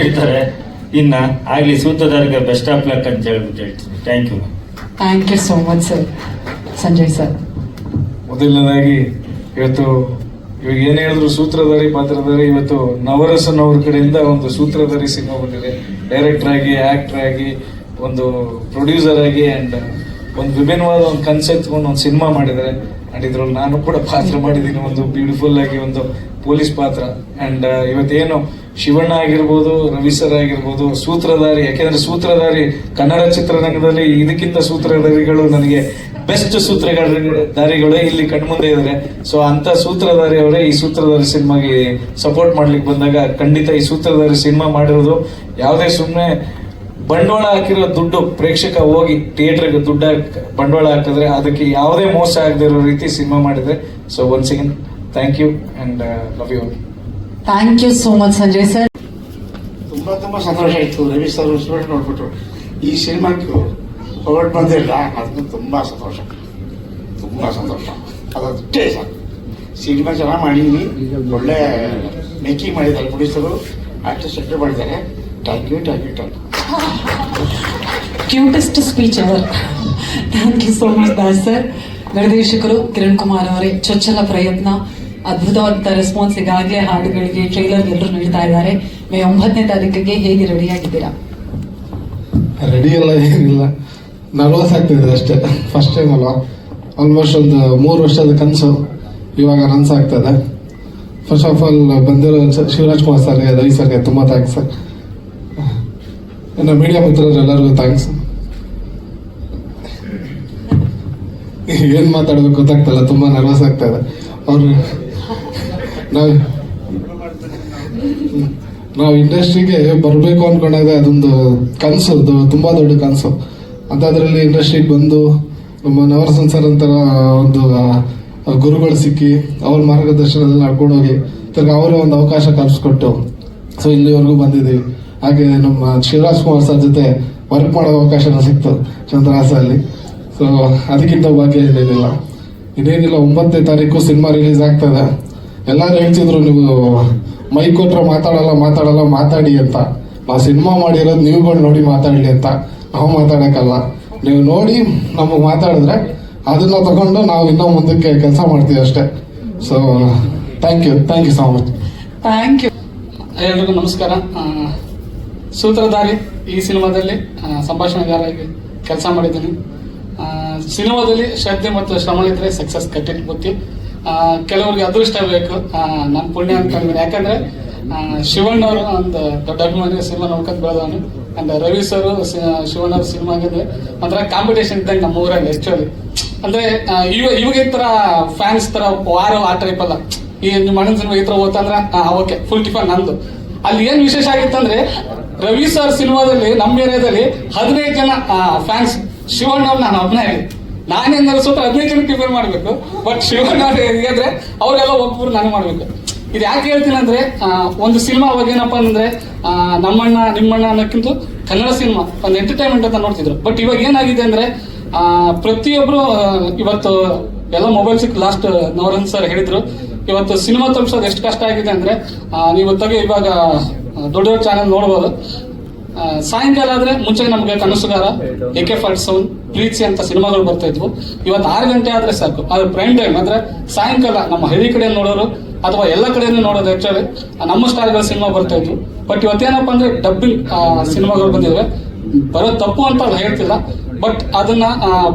ಹೇಳ್ತಾರೆ ಇನ್ನ ಆಗ್ಲಿ ಸೂತ್ರಧಾರಿಗೆ ಬೆಸ್ಟ್ ಆಫ್ ಲಕ್ ಅಂತ ಹೇಳ್ಬಿಟ್ಟು ಹೇಳ್ತೀನಿ. Thank you thank you so much sir Sanjay sir ಮೊದಲನೇದಾಗಿ ಇವತ್ತು ಇವಾಗ ಏನ್ ಹೇಳಿದ್ರು ಸೂತ್ರಧಾರಿ ಪಾತ್ರಧಾರಿ ಇವತ್ತು ನವರಸನ್ ಅವ್ರ ಕಡೆಯಿಂದ ಒಂದು ಸೂತ್ರಧಾರಿ ಸಿನಿಮಾ ಬಂದಿದೆ. ಡೈರೆಕ್ಟರ್ ಆಗಿ ಆಕ್ಟರ್ ಆಗಿ ಒಂದು ಪ್ರೊಡ್ಯೂಸರ್ ಆಗಿ ಅಂಡ್ ಒಂದು ವಿಭಿನ್ನವಾದ ಒಂದು ಕನ್ಸೆಪ್ಟ್ ಒಂದು ಸಿನಿಮಾ ಮಾಡಿದ್ದಾರೆ. ಅಂಡ್ ಇದ್ರಲ್ಲಿ ನಾನು ಕೂಡ ಪಾತ್ರ ಮಾಡಿದ್ದೀನಿ ಒಂದು ಬ್ಯೂಟಿಫುಲ್ ಆಗಿ ಒಂದು ಪೊಲೀಸ್ ಪಾತ್ರ. ಅಂಡ್ ಇವತ್ತೇನು ಶಿವಣ್ಣ ಆಗಿರ್ಬೋದು, ರವಿ ಸರ್ ಆಗಿರ್ಬೋದು, ಸೂತ್ರಧಾರಿ, ಯಾಕೆಂದ್ರೆ ಸೂತ್ರಧಾರಿ ಕನ್ನಡ ಚಿತ್ರರಂಗದಲ್ಲಿ ಇದಕ್ಕಿಂತ ಸೂತ್ರಧಾರಿಗಳು ನನಗೆ ಬೆಸ್ಟ್ ಸೂತ್ರಧಾರಿಗಳು ಇಲ್ಲಿ ಕಣ್ಮುಂದೆ ಇದ್ದಾರೆ ಸೊ ಅಂತ ಸೂತ್ರಧಾರಿ ಅವರೇ ಈ ಸೂತ್ರಧಾರಿ ಸಿನಿಮಾಗೆ ಸಪೋರ್ಟ್ ಮಾಡ್ಲಿಕ್ಕೆ ಬಂದಾಗ ಖಂಡಿತ ಈ ಸೂತ್ರಧಾರಿ ಸಿನಿಮಾ ಮಾಡಿರೋದು ಯಾವುದೇ ಸುಮ್ಮನೆ ಬಂಡವಾಳ ಹಾಕಿರೋ ದುಡ್ಡು ಪ್ರೇಕ್ಷಕ ಹೋಗಿ ಥಿಯೇಟರ್ಗೆ ದುಡ್ಡು ಬಂಡವಾಳ ಹಾಕಿದ್ರೆ ಅದಕ್ಕೆ ಯಾವುದೇ ಮೋಸ ಆಗದಿರೋ ರೀತಿ ಸಿನಿಮಾ ಮಾಡಿದ್ರೆ. So once again thank you and love you thank you so much Sanjay sir ತುಂಬಾ ತುಂಬಾ ಸಂತೋಷ ಆಯ್ತು. ರವಿ ಸರ್ ಸ್ಟೂಡೆಂಟ್ ನೋಡ್ಬಿಟ್ರು ಈ ಸಿನಿಮಾಕ್ಕೆ ಹೊರಟು ಬಂದಿಲ್ಲ. ಅದಕ್ಕೆ ತುಂಬಾ ಸಂತೋಷ. ತುಂಬಾ ಸಂತೋಷ. ಅದಷ್ಟೇ ಸರ್ ಸಿನಿಮಾ ಚೆನ್ನಾಗಿ ಮಾಡಿದ್ವಿ ಒಳ್ಳೆ ಮೇಕಿಂಗ್ ಮಾಡಿದ್ದಾರೆ ಪೊಲೀಸರು. ಆಕ್ಟರ್ ಸೆಟ್ಲ್ ಮಾಡಿದ್ದಾರೆ. Thank you thank you thank you cutest speech hour thank you so much Das sir ನಿರ್ದೇಶಕರು ಕಿರಣ್ ಕುಮಾರ್ ಅವರೇ ಚೊಚ್ಚಲ ಪ್ರಯತ್ನ. ಅದ್ಭುತವಾದ ರೆಸ್ಪಾನ್ಸ್ ಈಗಾಗಲೇ ಹಾಡುಗಳಿಗೆ ಟ್ರೈಲರ್ ಎಲ್ಲರೂ ನೀಡ್ತಾ ಇದ್ದಾರೆ. ಮೇ ಒಂಬತ್ತನೇ ತಾರೀಕಿಗೆ ಹೇಗೆ ರೆಡಿ ಆಗಿದ್ದೀರಾ? ರೆಡಿ ಎಲ್ಲ ಏನಿಲ್ಲ. ನರ್ವಸ್ ಆಗ್ತಿದೆ ಅಷ್ಟೇ. ಫಸ್ಟ್ ಟೈಮ್ ಅಲ್ವಾ? ಆಲ್ಮೋಸ್ಟ್ ಒಂದು ಮೂರು ವರ್ಷದ ಕನಸು ಇವಾಗ ನನ್ಸ್ ಆಗ್ತದೆ. ಫಸ್ಟ್ ಆಫ್ ಆಲ್ ಬಂದಿರೋ ಶಿವರಾಜ್ ಕುಮಾರ್ ಸರ್ಗೆ ರವಿ ಸರ್ಗೆ ತುಂಬ ಥ್ಯಾಂಕ್ಸ್ ಸರ್ ಇನ್ನು ಮೀಡಿಯಾ ಮಿತ್ರರೆಲ್ಲರಿಗೂ ಥ್ಯಾಂಕ್ಸ್ ಏನು ಮಾತಾಡಬೇಕು ಗೊತ್ತಾಗ್ತಲ್ಲ, ತುಂಬ ನರ್ವಸ್ ಆಗ್ತಾ ಇದೆ. ಅವ್ರು ನಾವು ನಾವು ಇಂಡಸ್ಟ್ರಿಗೆ ಬರಬೇಕು ಅನ್ಕೊಂಡಾಗ ಅದೊಂದು ಕನಸು ತುಂಬಾ ದೊಡ್ಡ ಕನಸು. ಅಂಥದ್ರಲ್ಲಿ ಇಂಡಸ್ಟ್ರಿಗೆ ಬಂದು ನಮ್ಮ ನವರಸನ್ ಸರ್ ಅಂತರ ಒಂದು ಗುರುಗಳು ಸಿಕ್ಕಿ ಅವ್ರ ಮಾರ್ಗದರ್ಶನದಲ್ಲಿ ನಡ್ಕೊಂಡು ಹೋಗಿ ತಿರ್ಗಿ ಅವರೇ ಒಂದು ಅವಕಾಶ ಕಲ್ಪಿಸ್ಕೊಟ್ಟು, ಸೊ ಇಲ್ಲಿವರೆಗೂ ಬಂದಿದ್ದೀವಿ. ಹಾಗೆ ನಮ್ಮ ಶಿವರಾಜ್ ಕುಮಾರ್ ಸರ್ ಜೊತೆ ವರ್ಕ್ ಮಾಡೋ ಅವಕಾಶನೂ ಸಿಕ್ತು ಚಂದ್ರಹಾಸಲ್ಲಿ ಸೊ ಅದಕ್ಕಿಂತ ಭಾಗ್ಯ ಏನಿಲ್ಲ ಇನ್ನೇನಿಲ್ಲ, ಒಂಬತ್ತನೇ ತಾರೀಕು ಸಿನಿಮಾ ರಿಲೀಸ್ ಆಗ್ತದೆ. ಎಲ್ಲರೂ ಹೇಳ್ತಿದ್ರು ನೀವು ಮೈಕ್ ಕೊಟ್ರೆ ಮಾತಾಡಲ್ಲ ಮಾತಾಡಲ್ಲ ಮಾತಾಡಿ ಅಂತ. ಆ ಸಿನಿಮಾ ಮಾಡಿರೋದು ನೀವುಗಳು ನೋಡಿ ಮಾತಾಡಲಿ ಅಂತ. ನಾವು ಮಾತಾಡೋಕ್ಕಲ್ಲ. ನೀವು ನೋಡಿ ನಮಗೆ ಮಾತಾಡಿದ್ರೆ ಅದನ್ನ ತಗೊಂಡು ನಾವು ಇನ್ನೂ ಮುಂದಕ್ಕೆ ಕೆಲಸ ಮಾಡ್ತೀವಿ ಅಷ್ಟೇ. So thank you thank you so much thank you ಎಲ್ರಿಗೂ ನಮಸ್ಕಾರ. ಸೂತ್ರಧಾರಿ ಈ ಸಿನಿಮಾದಲ್ಲಿ ಸಂಭಾಷಣೆಗಾರಾಗಿ ಕೆಲಸ ಮಾಡಿದ್ದೀನಿ. ಸಿನಿಮಾದಲ್ಲಿ ಶ್ರದ್ಧೆ ಮತ್ತು ಶ್ರಮ ಇದ್ರೆ ಸಕ್ಸಸ್ ಕಟ್ಟಿ ಬುತ್ತಿ ಆ, ಕೆಲವ್ರಿಗೆ ಅದೃಷ್ಟ ಬೇಕು. ನನ್ನ ಪುಣ್ಯ ಅಂತ ಅಂದ್ರೆ ಯಾಕಂದ್ರೆ ಶಿವಣ್ಣವರು ಒಂದು ದೊಡ್ಡ ಅಭಿಮಾನಿ ಸಿನಿಮಾ ನೋಡ್ಕೊಂಡು ಬೆಳೆದವನು. ಅಂದ್ರೆ ರವಿ ಸರ್ ಶಿವಣ್ಣ ಅವ್ರ ಸಿನಿಮಾ ಆಗಿದ್ರೆ ಒಂಥರ ಕಾಂಪಿಟೇಷನ್ ಇದ್ದಂಗೆ ನಮ್ಮ ಊರಲ್ಲಿ ಆಕ್ಚುಲಿ ಅಂದ್ರೆ ಇವ ಇವಾಗ ತರ ಫ್ಯಾನ್ಸ್ ತರ ವಾರ ಆ ಟೈಪ್ ಅಲ್ಲ. ಈ ನಿಮ್ಮ ಅಣ್ಣನ ಸಿನಿಮಾ ಈ ತರ ಓದ್ತಂದ್ರೆ ಓಕೆ ಫುಲ್ ಟಿಫನ್ ನಂದು. ಅಲ್ಲಿ ಏನ್ ವಿಶೇಷ ಆಗಿತ್ತಂದ್ರೆ, ರವಿ ಸರ್ ಸಿನಿಮಾದಲ್ಲಿ, ನಮ್ಮ ಏರಿಯಾದಲ್ಲಿ ಹದಿನೈದು ಜನ ಫ್ಯಾನ್ಸ್ ಶಿವಣ್ಣ ಅವ್ರು ನಾನು ಒಬ್ಬನೇ ಆಗಿ ನಾನೇನ್ ಸ್ವಲ್ಪ ಹದಿನೈದು ಜನಕ್ಕೆ ಮಾಡಬೇಕು ಮಾಡ್ಬೇಕು ಬಟ್ ಶಿವಣ್ಣ ಹೇಗಂದ್ರೆ ಅವರೆಲ್ಲ ಒಬ್ಬರು ನಾನು ಮಾಡ್ಬೇಕು. ಇದು ಯಾಕೆ ಹೇಳ್ತೀನಿ ಅಂದ್ರೆ ಒಂದು ಸಿನಿಮಾ ಅವಾಗ ಏನಪ್ಪಾ ಅಂದ್ರೆ ನಮ್ಮಣ್ಣ, ನಿಮ್ಮಣ್ಣ ಅನ್ನೋಕ್ಕಿಂತ ಕನ್ನಡ ಸಿನಿಮಾ, ಒಂದು ಎಂಟರ್ಟೈನ್ಮೆಂಟ್ ಅಂತ ನೋಡ್ತಿದ್ರು. ಬಟ್ ಇವಾಗ ಏನಾಗಿದೆ ಅಂದ್ರೆ ಪ್ರತಿಯೊಬ್ರು ಇವತ್ತು ಎಲ್ಲ ಮೊಬೈಲ್ ಸಿಕ್ ಲಾಸ್ಟ್ ನವರನ್ ಸರ್ ಹೇಳಿದ್ರು, ಇವತ್ತು ಸಿನಿಮಾ ತಲುಪಿಸೋದು ಎಷ್ಟು ಕಷ್ಟ ಆಗಿದೆ ಅಂದ್ರೆ ನೀವು ತೆಗೆ ಇವಾಗ ದೊಡ್ಡ ದೊಡ್ಡ ಚಾನೆಲ್ ನೋಡ್ಬೋದು. ಸಾಯಂಕಾಲ ಆದ್ರೆ ಮುಂಚೆ ನಮಗೆ Kanasugara A K forty seven Preethi ಅಂತ ಸಿನಿಮಾಗಳು ಬರ್ತಾ ಇದ್ವು. ಇವತ್ತು ಆರು ಗಂಟೆ ಆದ್ರೆ ಸಾಕು. ಅದು ಪ್ರೈಮ್ ಟೈಮ್ ಅಂದ್ರೆ ಸಾಯಂಕಾಲ ನಮ್ಮ ಹಳ್ಳಿ ಕಡೆ ನೋಡೋರು ಅಥವಾ ಎಲ್ಲ ಕಡೆನೂ ನೋಡೋದು ಆಕ್ಚುಲಿ ನಮ್ಮ ಸ್ಟಾರ್ಗಳ ಸಿನಿಮಾ ಬರ್ತಾ ಇದ್ವು. ಬಟ್ ಇವತ್ತೇನಪ್ಪ ಅಂದ್ರೆ ಡಬ್ಬಿಂಗ್ ಸಿನಿಮಾಗಳು ಬಂದಿದ್ವೆ ಬರೋದು ತಪ್ಪು ಅಂತ ಹೇಳ್ತಿಲ್ಲ. ಬಟ್ ಅದನ್ನ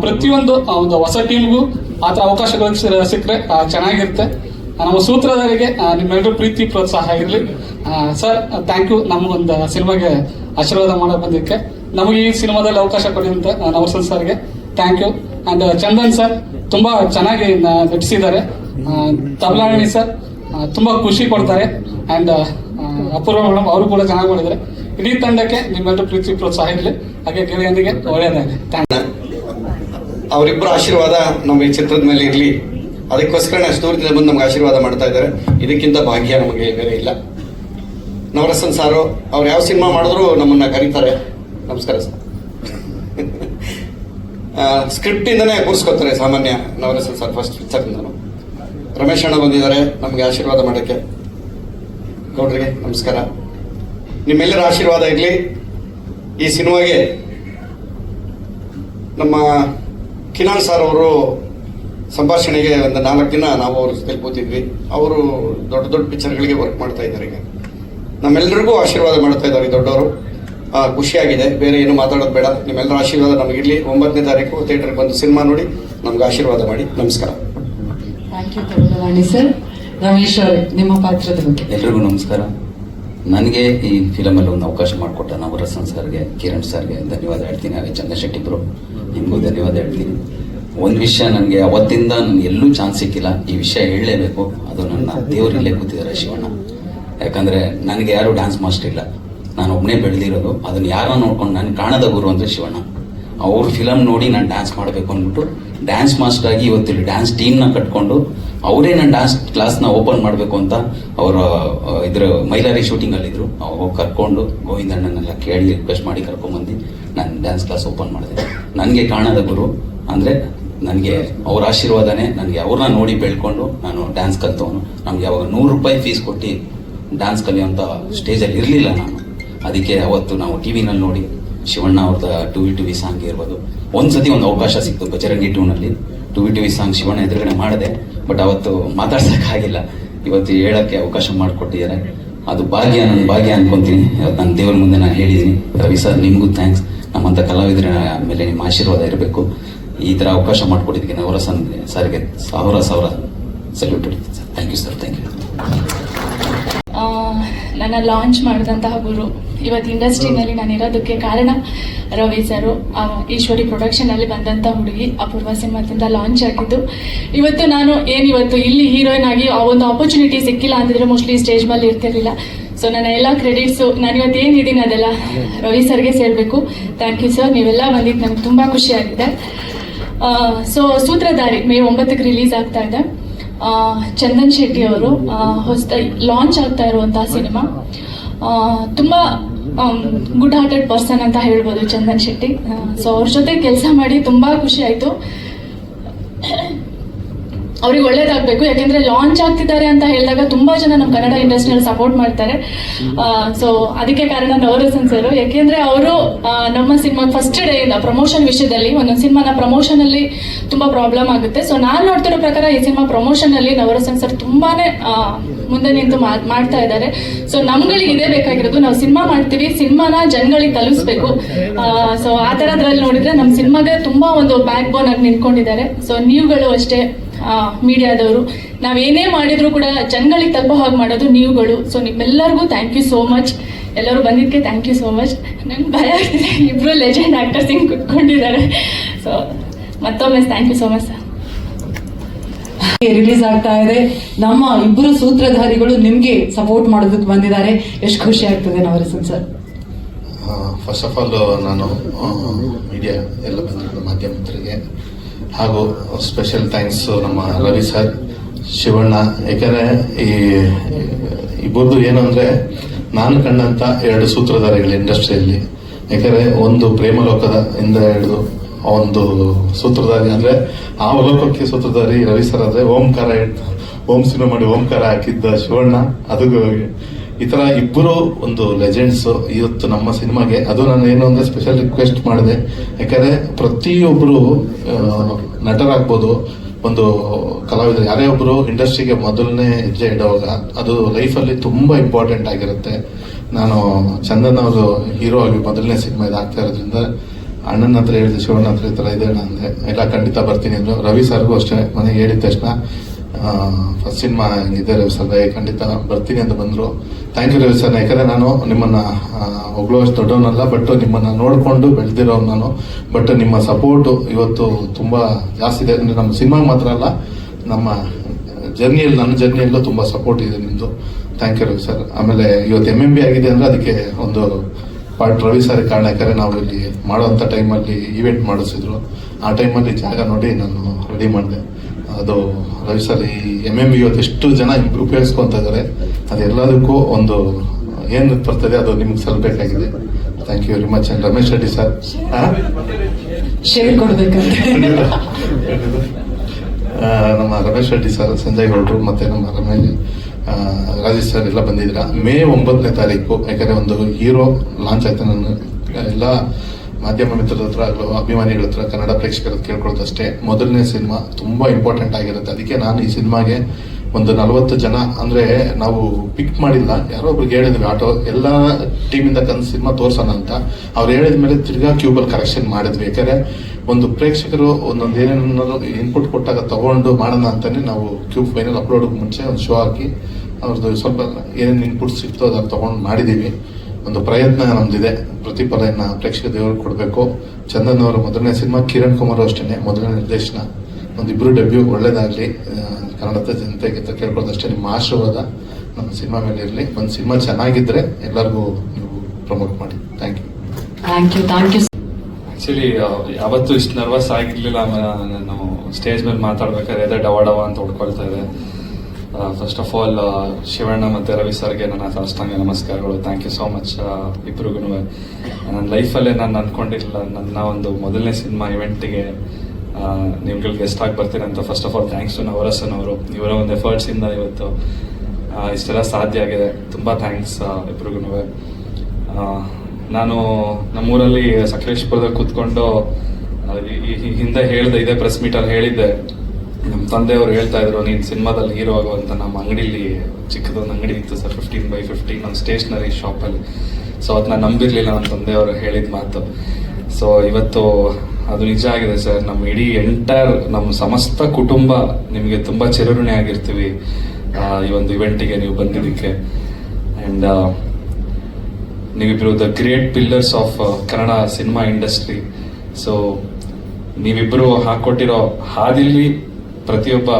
ಪ್ರತಿಯೊಂದು ಒಂದು ಹೊಸ ಟೀಮ್ಗೂ ಆ ಥರ ಅವಕಾಶಗಳು ಸಿಕ್ಕರೆ ಚೆನ್ನಾಗಿರುತ್ತೆ. ನಮ್ಮ ಸೂತ್ರಧಾರಿಗೆ ನಿಮ್ಮೆಲ್ಲರೂ ಪ್ರೀತಿ, ಪ್ರೋತ್ಸಾಹ ಇರಲಿ. ಸರ್ ಥ್ಯಾಂಕ್ ಯು ನಮಗೊಂದು ಸಿನಿಮಾಗೆ ಆಶೀರ್ವಾದ ಮಾಡಕ್ಕೆ ಬಂದಿದ್ದಕ್ಕೆ. ನಮಗೆ ಈ ಸಿನಿಮಾದಲ್ಲಿ ಅವಕಾಶ ಕೊಡಿದಂತ ನವರ್ಸನ್ ಸರ್ಗೆ. Thank you and Chandan sir ತುಂಬಾ ಚೆನ್ನಾಗಿ ನಟಿಸಿದ್ದಾರೆ. ತಬಲಾಣಿ ಸರ್ ತುಂಬಾ ಖುಷಿ ಕೊಡ್ತಾರೆ. ಅಂಡ್ ಅಪೂರ್ವ ಮೇಡಮ್ ಅವರು ಕೂಡ ಚೆನ್ನಾಗಿ ಮಾಡಿದ್ದಾರೆ. ಇಡೀ ತಂಡಕ್ಕೆ ನಿಮ್ಮೆಲ್ಲರೂ ಪ್ರೀತಿ, ಪ್ರೋತ್ಸಾಹ ಇರಲಿ. ಹಾಗೆ ಗೆಳೆಯಂದಿಗೆ ಒಳ್ಳೆಯದಾಗಲಿ. ಥ್ಯಾಂಕ್ ಅವರಿಬ್ಬರ ಆಶೀರ್ವಾದ ನಮ್ಮ ಈ ಚಿತ್ರದ ಮೇಲೆ ಇರಲಿ. ಅದಕ್ಕೋಸ್ಕರ ಅಷ್ಟು ದೂರದಿಂದ ಬಂದು ನಮ್ಗೆ ಆಶೀರ್ವಾದ ಮಾಡ್ತಾ ಇದ್ದಾರೆ. ಇದಕ್ಕಿಂತ ಭಾಗ್ಯ ನಮಗೆ ಬೇರೆ ಇಲ್ಲ. ನವರಸನ್ ಸಾರು, ಅವ್ರು ಯಾವ ಸಿನಿಮಾ ಮಾಡಿದ್ರು ನಮ್ಮನ್ನ ಕರೀತಾರೆ. ನಮಸ್ಕಾರ ಸರ್. ಸ್ಕ್ರಿಪ್ಟ್ ಇಂದನೇ ಕೂರಿಸ್ಕೊತಾರೆ ಸಾಮಾನ್ಯ ನವರಸನ್ ಸರ್ ಫಸ್ಟ್ ಪಿಕ್ಚರ್ನಿಂದನು ರಮೇಶ್ ಅಣ್ಣ ಬಂದಿದ್ದಾರೆ, ನಮಗೆ ಆಶೀರ್ವಾದ ಮಾಡೋಕ್ಕೆ. ಗೌಡ್ರಿಗೆ ನಮಸ್ಕಾರ. ನಿಮ್ಮೆಲ್ಲರ ಆಶೀರ್ವಾದ ಇರಲಿ. ಈ ಸಿನಿಮಾಗೆ ನಮ್ಮ ಕಿನಾನ್ ಸರ್ ಅವರು ಸಂಭಾಷಣೆಗೆ ಒಂದು ನಾಲ್ಕು ದಿನ ನಾವು ಅವ್ರ ಜೊತೆ ಕೂತಿದ್ವಿ. ಅವರು ದೊಡ್ಡ ದೊಡ್ಡ ಪಿಕ್ಚರ್ಗಳಿಗೆ ವರ್ಕ್ ಮಾಡ್ತಾ ಇದ್ದಾರೆ ಈಗ. ನಮ್ಮೆಲ್ಲರಿಗೂ ಆಶೀರ್ವಾದ ಮಾಡ್ತಾ ಇದ್ದಾರೆ ದೊಡ್ಡವರು. ಆ, ಖುಷಿಯಾಗಿದೆ. ಬೇರೆ ಏನು ಮಾತಾಡೋದು ಬೇಡ. ನಿಮ್ಮೆಲ್ಲರ ಆಶೀರ್ವಾದ ನಮಗಿರಲಿ ಒಂಬತ್ತನೇ ತಾರೀಕು ಥಿಯೇಟರ್ಗೆ ಬಂದು ಸಿನಿಮಾ ನೋಡಿ. ನಮ್ಗೆ ಆಶೀರ್ವಾದ ಮಾಡಿ. ನಮಸ್ಕಾರ. ಥ್ಯಾಂಕ್ ಯು ಸರ್ ರಮೇಶ್ ಅವರೇ ನಿಮ್ಮ ಪಾತ್ರದ ಬಗ್ಗೆ. ಎಲ್ರಿಗೂ ನಮಸ್ಕಾರ. ನನಗೆ ಈ ಫಿಲಮಲ್ಲಿ ಒಂದು ಅವಕಾಶ ಮಾಡಿಕೊಟ್ಟ ನವರಸನ್ ಸರ್ಗೆ ಕಿರಣ್ ಸರ್ಗೆ ಧನ್ಯವಾದ ಹೇಳ್ತೀನಿ. ಹಾಗೆ ಚಂದ್ರಶೆಟ್ಟಿ ಬ್ರೋ ನಿಮಗೂ ಧನ್ಯವಾದ ಹೇಳ್ತೀನಿ. ಒಂದು ವಿಷಯ ನನಗೆ ಅವತ್ತಿಂದ ನನಗೆ ಎಲ್ಲೂ ಚಾನ್ಸ್ ಸಿಕ್ಕಿಲ್ಲ. ಈ ವಿಷಯ ಹೇಳಲೇಬೇಕು. ಅದು ನನ್ನ ದೇವರಿಲ್ಲೇ ಕೂತಿದ್ದಾರೆ ಶಿವಣ್ಣ. ಯಾಕಂದ್ರೆ ನನಗೆ ಯಾರು ಡ್ಯಾನ್ಸ್ ಮಾಸ್ಟರ್ ಇಲ್ಲ. ನಾನು ಒಬ್ಬನೇ ಬೆಳೆದಿರೋದು. ಅದನ್ನ ಯಾರೋ ನೋಡ್ಕೊಂಡು ನಾನು ಕಾಣದ ಗುರು ಅಂದರೆ ಶಿವಣ್ಣ. ಅವ್ರ ಫಿಲಮ್ ನೋಡಿ ನಾನು ಡ್ಯಾನ್ಸ್ ಮಾಡಬೇಕು ಅಂದ್ಬಿಟ್ಟು ಡ್ಯಾನ್ಸ್ ಮಾಸ್ಟರ್ ಆಗಿ ಇವತ್ತು ಡ್ಯಾನ್ಸ್ ಟೀಮ್ನ ಕಟ್ಕೊಂಡು ಅವರೇ ನನ್ನ ಡ್ಯಾನ್ಸ್ ಕ್ಲಾಸ್ನ ಓಪನ್ ಮಾಡಬೇಕು ಅಂತ ಅವರ ಇದ್ರ ಮೈಲಾರಿ ಶೂಟಿಂಗಲ್ಲಿದ್ದರು ಅವ್ರು ಕರ್ಕೊಂಡು ಗೋವಿಂದಣ್ಣನೆಲ್ಲ ಕೇಳಿ ರಿಕ್ವೆಸ್ಟ್ ಮಾಡಿ ಕರ್ಕೊಂಬಂದು ನಾನು ಡ್ಯಾನ್ಸ್ ಕ್ಲಾಸ್ ಓಪನ್ ಮಾಡಿದೆ. ನನಗೆ ಕಾಣದ ಗುರು ಅಂದ್ರೆ ನನಗೆ ಅವ್ರ ಆಶೀರ್ವಾದನೇ. ನನಗೆ ಅವ್ರನ್ನ ನೋಡಿ ಬೆಳ್ಕೊಂಡು ನಾನು ಡ್ಯಾನ್ಸ್ ಕಲ್ತವನು. ನಮಗೆ ಅವಾಗ ನೂರು ರೂಪಾಯಿ ಫೀಸ್ ಕೊಟ್ಟು ಡ್ಯಾನ್ಸ್ ಕಲಿಯೋಂಥ ಸ್ಟೇಜಲ್ಲಿ ಇರಲಿಲ್ಲ ನಾನು. ಅದಕ್ಕೆ ಅವತ್ತು ನಾವು ಟಿ ವಿನಲ್ಲಿ ನೋಡಿ ಶಿವಣ್ಣ ಅವ್ರದ two V two V song ಇರ್ಬೋದು. ಒಂದ್ಸತಿ ಒಂದು ಅವಕಾಶ ಸಿಕ್ತು Bajarangi ಟೂನಲ್ಲಿ two V two V song Shivanna ಎದುರುಗಡೆ ಮಾಡಿದೆ ಬಟ್ ಅವತ್ತು ಮಾತಾಡ್ಸೋಕ್ಕಾಗಿಲ್ಲ ಇವತ್ತು ಹೇಳಕ್ಕೆ ಅವಕಾಶ ಮಾಡಿಕೊಟ್ಟಿದ್ದಾರೆ. ಅದು ಭಾಗ್ಯ, ನನ್ನ ಭಾಗ್ಯ ಅನ್ಕೊಂತೀನಿ. ನನ್ನ ದೇವ್ರ ಮುಂದೆ ನಾನು ಹೇಳಿದ್ದೀನಿ. ರವಿ ಸರ್, ನಿಮಗೂ ಥ್ಯಾಂಕ್ಸ್ ನಮ್ಮಂಥ ಕಲಾವಿದರ ಮೇಲೆ ನಿಮ್ಮ ಆಶೀರ್ವಾದ ಇರಬೇಕು. ಈ ಥರ ಅವಕಾಶ ಮಾಡಿಕೊಟ್ಟಿದ್ದಕ್ಕೆ ನವರಸನ್ ಸರ್ಗೆ ಸಾವಿರ ಸಾವಿರ ಸಲ್ಯೂಟ್ ಇಡ್ತೀನಿ sir. Thank you sir thank you ನನ್ನ ಲಾಂಚ್ ಮಾಡಿದಂತಹ ಗುರು. ಇವತ್ತು ಇಂಡಸ್ಟ್ರಿನಲ್ಲಿ ನಾನು ಇರೋದಕ್ಕೆ ಕಾರಣ ರವಿ ಸರು. ಆ, ಈಶ್ವರಿ ಪ್ರೊಡಕ್ಷನಲ್ಲಿ ಬಂದಂಥ ಹುಡುಗಿ ಅಪೂರ್ವ ಸಿನಿಮಾದಿಂದ ಲಾಂಚ್ ಆಗಿದ್ದು. ಇವತ್ತು ನಾನು ಏನಿವತ್ತು ಇಲ್ಲಿ ಹೀರೋಯಿನ್ ಆಗಿ ಆ ಒಂದು ಆಪರ್ಚುನಿಟಿ ಸಿಕ್ಕಿಲ್ಲ ಅಂತಿದ್ರೆ ಮೋಸ್ಟ್ಲಿ ಸ್ಟೇಜ್ ಮೇಲೆ ಇರ್ತಿರ್ಲಿಲ್ಲ. ಸೊ ನನ್ನ ಎಲ್ಲ ಕ್ರೆಡಿಟ್ಸು ನಾನು ಇವತ್ತು ಏನಿದ್ದೀನಿ ಅದೆಲ್ಲ ರವಿ ಸರ್ಗೆ ಸೇರಬೇಕು. ಥ್ಯಾಂಕ್ ಯು ಸರ್ ನೀವೆಲ್ಲ ಬಂದಿದ್ದು ನನಗೆ ತುಂಬ ಖುಷಿಯಾಗಿದೆ ಸೊ ಸೂತ್ರಧಾರಿ ಮೇ ಒಂಬತ್ತಕ್ಕೆ ರಿಲೀಸ್ ಆಗ್ತಾ ಇದೆ. ಚಂದನ್ ಶೆಟ್ಟಿ ಅವರು ಹೊಸದಾಗಿ ಲಾಂಚ್ ಆಗ್ತಾ ಇರುವಂತಹ ಸಿನಿಮಾ. ತುಂಬ ಗುಡ್ ಹಾರ್ಟೆಡ್ ಪರ್ಸನ್ ಅಂತ ಹೇಳ್ಬೋದು ಚಂದನ್ ಶೆಟ್ಟಿ. ಸೊ ಅವ್ರ ಜೊತೆ ಕೆಲಸ ಮಾಡಿ ತುಂಬ ಖುಷಿ ಆಯಿತು. ಅವ್ರಿಗೆ ಒಳ್ಳೇದಾಗಬೇಕು, ಯಾಕೆಂದ್ರೆ ಲಾಂಚ್ ಆಗ್ತಿದ್ದಾರೆ ಅಂತ ಹೇಳಿದಾಗ ತುಂಬಾ ಜನ ನಮ್ಮ ಕನ್ನಡ ಇಂಡಸ್ಟ್ರಿಯಲ್ಲಿ ಸಪೋರ್ಟ್ ಮಾಡ್ತಾರೆ. ಸೊ ಅದಕ್ಕೆ ಕಾರಣ ನವರಸನ್ ಸರ್ ಯಾಕೆಂದ್ರೆ ಅವರು ನಮ್ಮ ಸಿನಿಮಾ ಫಸ್ಟ್ ಡೇ ಇಂದ ಪ್ರಮೋಷನ್ ವಿಷಯದಲ್ಲಿ, ಒಂದೊಂದು ಸಿನಿಮಾನ ಪ್ರಮೋಷನ್ ಅಲ್ಲಿ ತುಂಬಾ ಪ್ರಾಬ್ಲಮ್ ಆಗುತ್ತೆ. ಸೊ ನಾನು ನೋಡ್ತಿರೋ ಪ್ರಕಾರ ಈ ಸಿನಿಮಾ ಪ್ರಮೋಷನ್ ಅಲ್ಲಿ ನವರಸನ್ ಸರ್ ತುಂಬಾನೇ ಮುಂದೆ ನಿಂತು ಮಾಡ್- ಮಾಡ್ತಾ ಇದ್ದಾರೆ. ಸೊ ನಮ್ಗಳಿಗೆ ಇದೇ ಬೇಕಾಗಿರೋದು, ನಾವು ಸಿನಿಮಾ ಮಾಡ್ತೀವಿ ಸಿನಿಮಾನ ಜನಗಳಿಗೆ ತಲುಪಿಸ್ಬೇಕು ಸೊ ಆ ಥರದ್ರಲ್ಲಿ ನೋಡಿದ್ರೆ ನಮ್ಮ ಸಿನಿಮಾಗೆ ತುಂಬಾ ಒಂದು ಬ್ಯಾಕ್ ಬೋನ್ ಆಗಿ ನಿಂತ್ಕೊಂಡಿದ್ದಾರೆ. ಸೊ ನೀವುಗಳು ಅಷ್ಟೇ ಮೀಡಿಯಾದವರು. ನಾವೇನೇ ಮಾಡಿದ್ರು ಕೂಡ ಜನಗಳಿಗೆ ತಲುಪೋ ಹಾಗೆ ಮಾಡೋದು ನೀವುಗಳು. ಸೊ ನಿಮ್ಮೆಲ್ಲರಿಗೂ ಥ್ಯಾಂಕ್ ಯು ಸೋ ಮಚ್ ಎಲ್ಲರೂ ಬಂದಿದ್ದಕ್ಕೆ ಥ್ಯಾಂಕ್ ಯು ಸೋ ಮಚ್ ನಂಗೆ ಭಯ ಆಗ್ತಿದೆ ಇಬ್ಬರು ಲೆಜೆಂಡ್ ಆ್ಯಕ್ಟರ್ಸ್ ಹಿಂಗೆ ಕುತ್ಕೊಂಡಿದ್ದಾರೆ. ಸೊ ಮತ್ತೊಮ್ಮೆ thank you so much sir release ಆಗ್ತಾ ಇದೆ. ನಮ್ಮ ಇಬ್ಬರು ಸೂತ್ರಧಾರಿಗಳು ನಿಮಗೆ ಸಪೋರ್ಟ್ ಮಾಡೋದಕ್ಕೆ ಬಂದಿದ್ದಾರೆ. ಎಷ್ಟು ಖುಷಿ ಆಗ್ತದೆ Navarasan sir first of all ನಾನು ಮೀಡಿಯಾ ಎಲ್ಲ ಬಂದಿರೋ ಮಾಧ್ಯಮದರಿಗೆ ಹಾಗೂ ಸ್ಪೆಷಲ್ ಥ್ಯಾಂಕ್ಸ್ ನಮ್ಮ ರವಿ ಸರ್ ಶಿವಣ್ಣ. ಯಾಕಂದ್ರೆ ಈ, ಇಬ್ಬರದು ಏನು ಅಂದ್ರೆ ನಾನು ಕಂಡಂತ ಎರಡು ಸೂತ್ರಧಾರಿಗಳು ಇಂಡಸ್ಟ್ರಿಯಲ್ಲಿ. ಯಾಕಂದ್ರೆ ಒಂದು ಪ್ರೇಮಲೋಕದ ಇಂದ ಹಿಡಿದು ಒಂದು ಸೂತ್ರಧಾರಿ ಅಂದ್ರೆ ಆ ಲೋಕಕ್ಕೆ ಸೂತ್ರಧಾರಿ ರವಿ ಸರ್ ಅಂದ್ರೆ ಓಂಕಾರ ಓಂ ಸಿನಿಮಾ ಮಾಡಿ ಓಂಕಾರ ಹಾಕಿದ್ದ ಶಿವಣ್ಣ. ಅದು ಈ ತರ ಇಬ್ಬರು ಒಂದು ಲೆಜೆಂಡ್ಸ್ ಇವತ್ತು ನಮ್ಮ ಸಿನಿಮಾಗೆ. ಅದು ನಾನು ಏನು ಅಂದ್ರೆ ಸ್ಪೆಷಲ್ ರಿಕ್ವೆಸ್ಟ್ ಮಾಡಿದೆ. ಯಾಕಂದ್ರೆ ಪ್ರತಿಯೊಬ್ಬರು ನಟರಾಗ್ಬೋದು, ಒಂದು ಕಲಾವಿದರು, ಯಾರೇ ಒಬ್ರು ಇಂಡಸ್ಟ್ರಿಗೆ ಮೊದಲನೇ ಹೆಜ್ಜೆ ಇಡೋವಾಗ, ಅದು ಲೈಫಲ್ಲಿ ತುಂಬಾ ಇಂಪಾರ್ಟೆಂಟ್ ಆಗಿರುತ್ತೆ. ನಾನು ಚಂದನ್ ಅವರು ಹೀರೋ ಆಗಿ ಮೊದಲನೇ ಸಿನಿಮಾ ಇದಾಗ್ತಾ ಇರೋದ್ರಿಂದ, ಅಣ್ಣನ ಹತ್ರ ಹೇಳಿದೆ ಶಿವಣ್ಣ ಹತ್ರ ಈ ಥರ ಇದೆ ಅಣ್ಣ ಅಂದೆ ಎಲ್ಲ ಖಂಡಿತ ಬರ್ತೀನಿ ಅಂದ್ರು. ರವಿ ಸರ್ಗೂ ಅಷ್ಟೇ, ಮನೆಗೆ ಹೇಳಿದ ತಕ್ಷಣ ಫಸ್ಟ್ ಸಿನಿಮಾ ಹಿಂಗಿದೆ ರವಿ ಸರ್? ಖಂಡಿತ ಬರ್ತೀನಿ ಅಂತ ಬಂದ್ರು. Thank you Ravi sir. ಯಾಕಂದರೆ ನಾನು ನಿಮ್ಮನ್ನ ಆ, ಹೊಗಳುವಷ್ಟು ದೊಡ್ಡವನಲ್ಲ ಬಟ್ ನಿಮ್ಮನ್ನ ನೋಡ್ಕೊಂಡು ಬೆಳೆದಿರೋನು ನಾನು. ಬಟ್ ನಿಮ್ಮ ಸಪೋರ್ಟ್ ಇವತ್ತು ತುಂಬಾ ಜಾಸ್ತಿ ಇದೆ. ಅಂದ್ರೆ ನಮ್ಮ ಸಿನಿಮಾಗೆ ಮಾತ್ರ ಅಲ್ಲ ನಮ್ಮ ಜರ್ನಿಯಲ್ಲಿ ನನ್ನ ಜರ್ನಿಯಲ್ಲೂ ತುಂಬಾ ಸಪೋರ್ಟ್ ಇದೆ ನಿಮ್ಮದು ಥ್ಯಾಂಕ್ ಯು ರವಿ ಸರ್. ಆಮೇಲೆ ಇವತ್ತು ಎಂ ಎಂ ಬಿ ಆಗಿದೆ ಅಂದ್ರೆ ಅದಕ್ಕೆ ಒಂದು ಪಾರ್ಟ್ ರವಿ ಸರ್ ಕಾರಣ. ಯಾಕಂದರೆ ನಾವು ಇಲ್ಲಿ ಮಾಡುವಂಥ ಟೈಮಲ್ಲಿ ಈವೆಂಟ್ ಮಾಡಿಸಿದ್ರು. ಆ ಟೈಮಲ್ಲಿ ಜಾಗ ನೋಡಿ ನಾನು ರೆಡಿ ಮಾಡಿದೆ. ಅದು ರವಿ ಸರ್ ಈ ಎಂ ಎಂ ಇವತ್ತು ಎಷ್ಟು ಜನ ಉಪಯೋಗಿಸ್ಕೊಂತ ಇದ್ದಾರೆ ಅದೆಲ್ಲದಕ್ಕೂ ಒಂದು ಏನು ಬರ್ತದೆ ಅದು ನಿಮ್ಗೆ ಸಲ್ಬೇಕಾಗಿದೆ thank you very much and Ramesh Reddy sir ನಮ್ಮ ರಮೇಶ್ ರೆಡ್ಡಿ ಸರ್ ಸಂಜಯ್ ಗೌಡ್ರು ಮತ್ತೆ ನಮ್ಮ ರಮೇಶ್ ರಾಜೇಶ್ ಸರ್ ಎಲ್ಲ ಬಂದಿದ್ದೀರಾ. ಮೇ ಒಂಬತ್ತನೇ ತಾರೀಕು ಯಾಕಂದ್ರೆ ಒಂದು ಹೀರೋ ಲಾಂಚ್ ಆಯ್ತು ನನ್ನ ಎಲ್ಲ ಮಾಧ್ಯಮ ಮಿತ್ರರ ಹತ್ರ ಅಭಿಮಾನಿಗಳ ಹತ್ರ ಕನ್ನಡ ಪ್ರೇಕ್ಷಕರ ಕೇಳ್ಕೊಳ್ಳೋದಷ್ಟೇ ಮೊದಲನೇ ಸಿನಿಮಾ ತುಂಬಾ ಇಂಪಾರ್ಟೆಂಟ್ ಆಗಿರುತ್ತೆ. ಅದಕ್ಕೆ ನಾನು ಈ ಸಿನಿಮಾಗೆ ಒಂದು ನಲವತ್ತು ಜನ ಅಂದ್ರೆ ನಾವು ಪಿಕ್ ಮಾಡಿಲ್ಲ. ಯಾರೋ ಒಬ್ರಿಗೆ ಹೇಳಿದ್ವಿ ಆಟೋ, ಎಲ್ಲ ಟೀಮಿಂದ ತಂದು ಸಿನಿಮಾ ತೋರ್ಸೋಣ ಅಂತ. ಅವ್ರು ಹೇಳಿದ ಮೇಲೆ ತಿರ್ಗಾ ಕ್ಯೂಬಲ್ ಕರೆಕ್ಷನ್ ಮಾಡಿದ್ವಿ. ಯಾಕಂದ್ರೆ ಒಂದು ಪ್ರೇಕ್ಷಕರು ಒಂದೊಂದು ಏನೇನೋ ಇನ್ಪುಟ್ ಕೊಟ್ಟಾಗ ತಗೊಂಡು ಮಾಡೋಣ ಅಂತಾನೆ ನಾವು ಕ್ಯೂಬ್ ಫೈನಲ್ ಅಪ್ಲೋಡ್ ಮುಂಚೆ ಒಂದು ಶೋ ಹಾಕಿ ಅವ್ರದ್ದು ಸ್ವಲ್ಪ ಏನೇನು ಇನ್ಪುಟ್ ಸಿಗ್ತೋ ಅದನ್ನ ತಗೊಂಡು ಮಾಡಿದೀವಿ. ಒಂದು ಪ್ರಯತ್ನ ನಮ್ದಿದೆ. ಪ್ರತಿಫಲ ಇನ್ನ ಪ್ರೇಕ್ಷಕ ದೇವರು ಕೊಡಬೇಕು. ಚಂದನ್ ಅವರ ಮೊದಲನೇ ಸಿನಿಮಾ ಕಿರಣ್ ಕುಮಾರ್ ಅಷ್ಟೇ ಮೊದಲನೇ ನಿರ್ದೇಶನ. ಒಂದಿಬ್ರು ಡೆಬ್ಯೂ ಒಳ್ಳೇದಾಗ್ಲಿ. ಕನ್ನಡದ ಜನತೆಗೆ ಅಂತ ಕೇಳ್ಕೊಳ್ಳೋದಷ್ಟೇ ನಿಮ್ಮ ಆಶೀರ್ವಾದ ನಮ್ಮ ಸಿನಿಮಾ ಮೇಲೆ ಇರಲಿ. ಒಂದು ಸಿನಿಮಾ ಚೆನ್ನಾಗಿದ್ರೆ ಎಲ್ಲರಿಗೂ ನೀವು ಪ್ರಮೋಟ್ ಮಾಡಿ. Thank you thank you thank you actually ಯಾವತ್ತೂ ಇಷ್ಟು ನರ್ವಸ್ ಆಗಿರ್ಲಿಲ್ಲ ಆಮೇಲೆ ನಾನು ಸ್ಟೇಜ್ ಮೇಲೆ ಮಾತಾಡ್ಬೇಕಾದ್ರೆ ಎದೇ ಡವ ಡವ ಅಂತ ಹೊಡ್ಕೊಳ್ತಾ ಇದೆ ಫಸ್ಟ್ ಆಫ್ ಆಲ್ ಶಿವಣ್ಣ ಮತ್ತೆ ರವಿ ಸರ್ಗೆ ನನ್ನ ಸಾಷ್ಟಾಂಗ ನಮಸ್ಕಾರಗಳು. ಥ್ಯಾಂಕ್ ಯು ಸೋ ಮಚ್ ಇಬ್ರಿಗೂ ನನ್ನ ಲೈಫಲ್ಲೇ ನಾನು ಅಂದ್ಕೊಂಡಿರಲಿಲ್ಲ ನನ್ನ ಒಂದು ಮೊದಲನೇ ಸಿನಿಮಾ ಇವೆಂಟಿಗೆ ನಿಮ್ಗಳು ಗೆಸ್ಟ್ ಆಗಿ ಬರ್ತೀನಿ ಅಂತ first of all thanks to Navarasan ಅವರು ಇವರ ಒಂದು ಎಫರ್ಟ್ಸಿಂದ ಇವತ್ತು ಇಷ್ಟೆಲ್ಲ ಸಾಧ್ಯ ಆಗಿದೆ. ತುಂಬ ಥ್ಯಾಂಕ್ಸ್ ಇಬ್ರಿಗೂ ನಾನು ನಮ್ಮೂರಲ್ಲಿ ಸಕಲೇಶ್ಪುರದಲ್ಲಿ ಕೂತ್ಕೊಂಡು ಹಿಂದೆ ಹೇಳಿದೆ, ಇದೇ ಪ್ರೆಸ್ ಮೀಟಲ್ಲಿ ಹೇಳಿದ್ದೆ. ನಮ್ಮ ತಂದೆಯವರು ಹೇಳ್ತಾ ಇದ್ರು, ನೀನು ಸಿನಿಮಾದಲ್ಲಿ ಹೀರೋ ಆಗುವಂತ ನಮ್ಮ ಅಂಗಡಿಲಿ ಚಿಕ್ಕದೊಂದು ಅಂಗಡಿ ಇತ್ತು ಸರ್ ಫಿಫ್ಟೀನ್ ಬೈ ಫಿಫ್ಟೀನ್ ಒಂದು ಸ್ಟೇಷನರಿ ಶಾಪಲ್ಲಿ ಸೊ ಅದನ್ನ ನಂಬಿರಲಿಲ್ಲ ನಮ್ಮ ತಂದೆಯವರು ಹೇಳಿದ ಮಾತು. ಸೊ ಇವತ್ತು ಅದು ನಿಜ ಆಗಿದೆ ಸರ್ ನಮ್ಮ ಇಡೀ ಎಂಟೈರ್ ನಮ್ಮ ಸಮಸ್ತ ಕುಟುಂಬ ನಿಮಗೆ ತುಂಬ ಚಿರಋಣಿ ಆಗಿರ್ತೀವಿ ಈ ಒಂದು ಇವೆಂಟಿಗೆ ನೀವು ಬಂದಿದ್ದಕ್ಕೆ. ಆ್ಯಂಡ್ ನೀವಿಬ್ಬರು the great pillars of Kannada cinema industry so ನೀವಿಬ್ಬರು ಹಾಕೊಟ್ಟಿರೋ ಹಾದಿಲಿ ಪ್ರತಿಯೊಬ್ಬ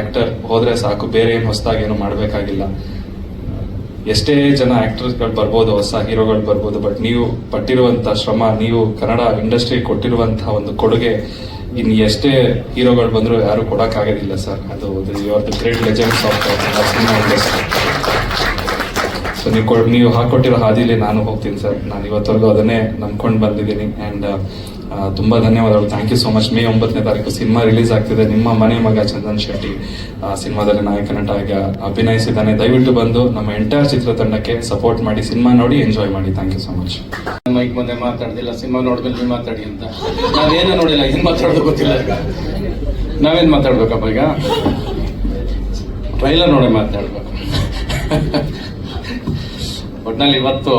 ಆಕ್ಟರ್ ಹೋದ್ರೆ ಸಾಕು, ಬೇರೆ ಏನು ಹೊಸದಾಗಿ ಏನು ಮಾಡಬೇಕಾಗಿಲ್ಲ. ಎಷ್ಟೇ ಜನ ಆಕ್ಟರ್ಸ್ಗಳು ಬರ್ಬೋದು, ಹೊಸ ಹೀರೋಗಳು ಬರ್ಬೋದು ಬಟ್ ನೀವು ಪಟ್ಟಿರುವಂತ ಶ್ರಮ, ನೀವು ಕನ್ನಡ ಇಂಡಸ್ಟ್ರಿ ಕೊಟ್ಟಿರುವಂತಹ ಒಂದು ಕೊಡುಗೆ, ಇನ್ನು ಎಷ್ಟೇ ಹೀರೋಗಳು ಬಂದರೂ ಯಾರು ಕೊಡೋಕ್ಕಾಗೋದಿಲ್ಲ ಸರ್ ಅದು you are the great legends of cinema industry so ನೀವು ನೀವು ಹಾಕೊಟ್ಟಿರೋ ಹಾದಿಲಿ ನಾನು ಹೋಗ್ತೀನಿ ಸರ್ ನಾನು ಇವತ್ತವರೆಗೂ ಅದನ್ನೇ ನಂಬ್ಕೊಂಡು ಬಂದಿದ್ದೀನಿ. ಆ್ಯಂಡ್ ತುಂಬ ಧನ್ಯವಾದಗಳು. Thank you so much May ಒಂಬತ್ತನೇ ತಾರೀಕು ಸಿನಿಮಾ ರಿಲೀಸ್ ಆಗ್ತಿದೆ. ನಿಮ್ಮ ಮನೆ ಮಗ ಚಂದನ್ ಶೆಟ್ಟಿ ಆ, ಸಿನಿಮಾದಲ್ಲಿ ನಾಯಕ ನಟಾಗಿ ಅಭಿನಯಿಸಿದ್ದಾನೆ. ದಯವಿಟ್ಟು ಬಂದು ನಮ್ಮ ಎಂಟೈರ್ ಚಿತ್ರತಂಡಕ್ಕೆ ಸಪೋರ್ಟ್ ಮಾಡಿ ಸಿನಿಮಾ ನೋಡಿ ಎಂಜಾಯ್ ಮಾಡಿ. Thank you so much mike ಮುಂದೆ ಮಾತಾಡ್ತಿಲ್ಲ ಸಿನಿಮಾ ನೋಡಿದ್ರೆ ನೀವು ಮಾತಾಡಿ ಅಂತ. ನಾವೇನು ನೋಡಿಲ್ಲ ಏನ್ ಮಾತಾಡೋದು ಗೊತ್ತಿಲ್ಲ ಈಗ. ನಾವೇನ್ ಮಾತಾಡ್ಬೇಕಪ್ಪ ಈಗ? ಟ್ರೈಲರ್ ನೋಡಿ ಮಾತಾಡ್ಬೇಕು. ಒಟ್ನಲ್ಲಿ ಇವತ್ತು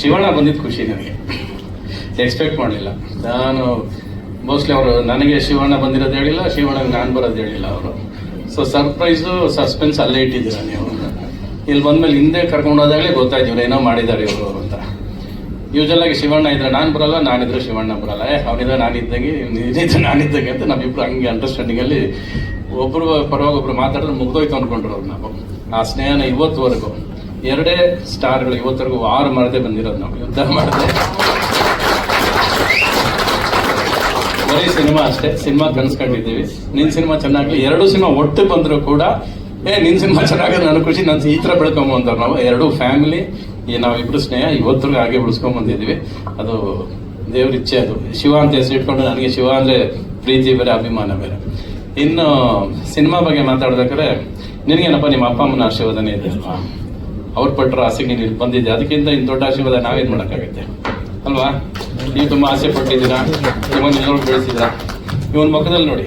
ಶಿವಣ್ಣ ಬಂದಿದ್ದು ಖುಷಿ ನನಗೆ. ಎಕ್ಸ್ಪೆಕ್ಟ್ ಮಾಡಲಿಲ್ಲ. ನಾನು ಮೋಸ್ಟ್ಲಿ ಅವರು ನನಗೆ ಶಿವಣ್ಣ ಬಂದಿರೋದು ಹೇಳಿಲ್ಲ, ಶಿವಣ್ಣಗೆ ನಾನು ಬರೋದು ಹೇಳಿಲ್ಲ ಅವರು. ಸೊ ಸರ್ಪ್ರೈಸು ಸಸ್ಪೆನ್ಸ್ ಅಲ್ಲೇ ಇಟ್ಟಿದ್ದೀರ ನೀವು ಇಲ್ಲಿ ಬಂದಮೇಲೆ ಹಿಂದೆ ಕರ್ಕೊಂಡು ಹೋದಾಗಲೇ ಗೊತ್ತಾಯ್ತು ಏನೋ ಮಾಡಿದ್ದಾರೆ ಇವರು ಅಂತ. ಯೂಶಲ್ ಆಗಿ ಶಿವಣ್ಣ ಇದ್ರೆ ನಾನು ಬರಲ್ಲ ನಾನಿದ್ರೆ ಶಿವಣ್ಣ ಬರಲ್ಲ. ಏ, ಅವನಿದ್ರೆ ನಾನಿದ್ದಂಗೆ ನೀನಿದ್ರೆ ನಾನಿದ್ದಂಗೆ ಅಂತ ನಮ್ಮಿಬ್ರು ಹಂಗೆ ಅಂಡರ್ಸ್ಟ್ಯಾಂಡಿಂಗಲ್ಲಿ ಒಬ್ಬರು ಪರವಾಗಿ ಒಬ್ರು ಮಾತಾಡಿದ್ರೆ ಮುಗ್ದೋಯ್ತು ಅನ್ಕೊಂಡಿರೋರು ನಾವು. ಆ ಸ್ನೇಹನ ಇವತ್ತುವರೆಗೂ. ಎರಡೇ ಸ್ಟಾರ್ಗಳು ಇವತ್ತರೆಗೂ ಆರು ಮಾಡದೆ ಬಂದಿರೋದು ನಾವು. ಯುದ್ಧ ಮಾಡದೆ. ಬರೀ ಸಿನಿಮಾ ಅಷ್ಟೇ, ಸಿನಿಮಾ ಕನ್ಸ್ಕೊಂಡಿದ್ದೀವಿ ನಿನ್ ಸಿನಿಮಾ ಚೆನ್ನಾಗಿ, ಎರಡು ಸಿನಿಮಾ ಒಟ್ಟು ಬಂದ್ರು ಕೂಡ, ಏ, ನಿನ್ ಸಿನಿಮಾ ಚೆನ್ನಾಗಿ ನನಗೆ ಖುಷಿ, ನಾನು ಈ ತರ ಬೆಳ್ಕೊಂಬಂದವ್ರು ನಾವು. ಎರಡು ಫ್ಯಾಮಿಲಿ ನಾವಿಬ್ರು ಸ್ನೇಹ ಇವತ್ತು ಹಾಗೆ ಉಳಿಸ್ಕೊಂಡ್ ಬಂದಿದ್ದೀವಿ ಅದು ದೇವ್ರ ಇಚ್ಛೆ ಅದು. ಶಿವ ಅಂತ ಹೆಸರು ಇಟ್ಕೊಂಡು ನನಗೆ ಶಿವ ಅಂದ್ರೆ ಪ್ರೀತಿ, ಬೇರೆ ಅಭಿಮಾನ ಬೇರೆ. ಇನ್ನು, ಸಿನಿಮಾ ಬಗ್ಗೆ ಮಾತಾಡ್ಬೇಕಾದ್ರೆ, ನಿನಗೇನಪ್ಪ, ನಿಮ್ಮ ಅಪ್ಪ ಅಮ್ಮನ ಆಶೀರ್ವಾದನೇ ಇದೆ ಅಲ್ವಾ? ಅವ್ರು ಪಟ್ಟರು ಆಸೆಗೆ ನೀನು ಇಲ್ಲಿ ಬಂದಿದ್ದೆ. ಅದಕ್ಕಿಂತ ಇನ್ನು ದೊಡ್ಡ ಆಶೀರ್ವಾದ ನಾವೇನು ಮಾಡೋಕ್ಕಾಗತ್ತೆ? ಅಲ್ವಾ? ನೀವು ತುಂಬ ಆಸೆ ಪಟ್ಟಿದ್ದೀರಾ? ಇವನ್ ಎಲ್ಲರೂ ಬೆಳೆಸಿದ್ದೀರಾ? ಇವನ್ ಮುಖದಲ್ಲಿ ನೋಡಿ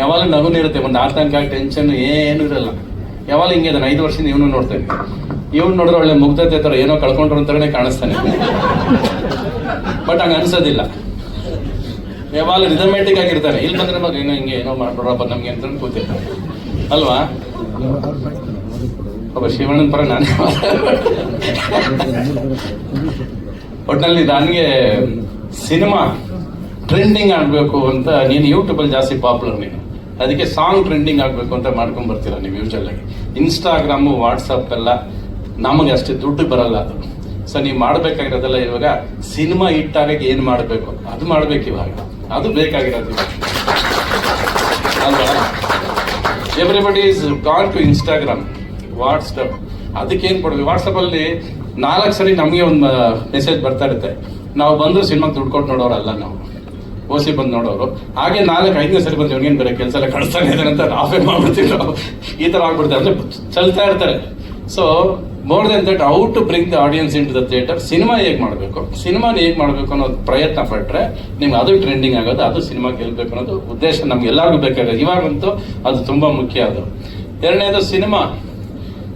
ಯಾವಾಗ ನಗುನ ಇರುತ್ತೆ ಒಂದು ಆತಂಕ ಟೆನ್ಷನ್ ಏನು ಇರಲ್ಲ. ಯಾವಾಗ ಹಿಂಗೆ ಇದ್ದಾನೆ, ಐದು ವರ್ಷದಿಂದ ಇವನು ನೋಡ್ತೇನೆ ಇವನ್ ನೋಡಿದ್ರೆ ಒಳ್ಳೆ ಮುಗ್ಧತೆ ತರ ಏನೋ ಕಳ್ಕೊಂಡ್ರು ಅಂತಾನೆ ಕಾಣಿಸ್ತಾನೆ. ಬಟ್ ಹಂಗ ಅನ್ಸೋದಿಲ್ಲ. ಯಾವಾಗ ರಿದಮೆಟಿಕ್ ಆಗಿರ್ತಾನೆ. ಇಲ್ಲಿ ಬಂದ್ರೆ ಮಗ ಏನೋ ಹಿಂಗೆ ಏನೋ ಮಾಡ್ಬಿಡ್ರಪ್ಪ, ನಮ್ಗೆ ಅಂತ ಕೂತಿರ್ತಾನೆ. ಅಲ್ವಾ? ಒಬ್ಬ ಶಿವಣ್ಣನ ಪರ ನಾನೇ ಒಟ್ನಲ್ಲಿ ನನಗೆ ಸಿನಿಮಾ ಟ್ರೆಂಡಿಂಗ್ ಆಗಬೇಕು ಅಂತ ನೀನು ಯೂಟ್ಯೂಬಲ್ಲಿ ಜಾಸ್ತಿ ಪಾಪ್ಯುಲರ್ ನೀನು. ಅದಕ್ಕೆ ಸಾಂಗ್ ಟ್ರೆಂಡಿಂಗ್ ಆಗಬೇಕು ಅಂತ ಮಾಡ್ಕೊಂಡು ಬರ್ತೀರ ನೀವು ಯೂಶಲ್ ಆಗಿ ಇನ್ಸ್ಟಾಗ್ರಾಮು ವಾಟ್ಸಪ್ ಎಲ್ಲ ನಮಗೆ ಅಷ್ಟೇ ದುಡ್ಡು ಬರಲ್ಲ ಅದು. ಸೊ ನೀವು ಮಾಡಬೇಕಾಗಿರೋದೆಲ್ಲ ಇವಾಗ ಸಿನಿಮಾ ಆಗಕ್ಕೆ ಏನು ಮಾಡಬೇಕು? ಅದು ಮಾಡ್ಬೇಕು ಇವಾಗ. ಅದು ಬೇಕಾಗಿರೋದು. ಅಲ್ವಾ? Everybody is gone to Instagram WhatsApp ಅದಕ್ಕೆ ಏನ್ ಕೊಡ್ಬೇಕು? ವಾಟ್ಸಪ್ ಅಲ್ಲಿ ನಾಲ್ಕು ಸರಿ ನಮಗೆ ಒಂದು ಮೆಸೇಜ್ ಬರ್ತಾ ಇರುತ್ತೆ. ನಾವು ಬಂದು ಸಿನಿಮಾ ದುಡ್ಡು ಕೊಟ್ಟು ನೋಡೋರಲ್ಲ ನಾವು. ಓಸಿ ಬಂದು ನೋಡೋರು. ಹಾಗೆ ನಾಲ್ಕು, ಐದನೇ ಸರಿ ಬಂದು ಇವ್ನಿಗೇನು ಬೇರೆ ಕೆಲಸ ಎಲ್ಲ ಕಳಿಸ್ತಾನೆ ಇದ್ದಾರೆ ಅಂತ ನಾವೇ ಮಾಡ್ಬಿಡ್ತೀವಿ ಈ ಥರ ಆಗ್ಬಿಡ್ತಾರೆ ಅಂದ್ರೆ ಚಲ್ತಾ ಇರ್ತಾರೆ. So more then that out to bring the audience into the theatre cinema ಹೇಗೆ ಮಾಡಬೇಕು? ಸಿನಿಮಾನ ಹೇಗೆ ಮಾಡಬೇಕು ಅನ್ನೋದು ಪ್ರಯತ್ನ ಪಟ್ಟರೆ ನಿಮ್ಗೆ ಅದು ಟ್ರೆಂಡಿಂಗ್ ಆಗೋದು, ಅದು ಸಿನಿಮಾ ಗೆಲ್ಬೇಕು ಅನ್ನೋದು ಉದ್ದೇಶ ನಮ್ಗೆ ಎಲ್ಲರಿಗೂ ಬೇಕಾಗುತ್ತೆ ಇವಾಗಂತೂ ಅದು ತುಂಬಾ ಮುಖ್ಯ ಅದು. ಎರಡನೇದು ಸಿನಿಮಾ.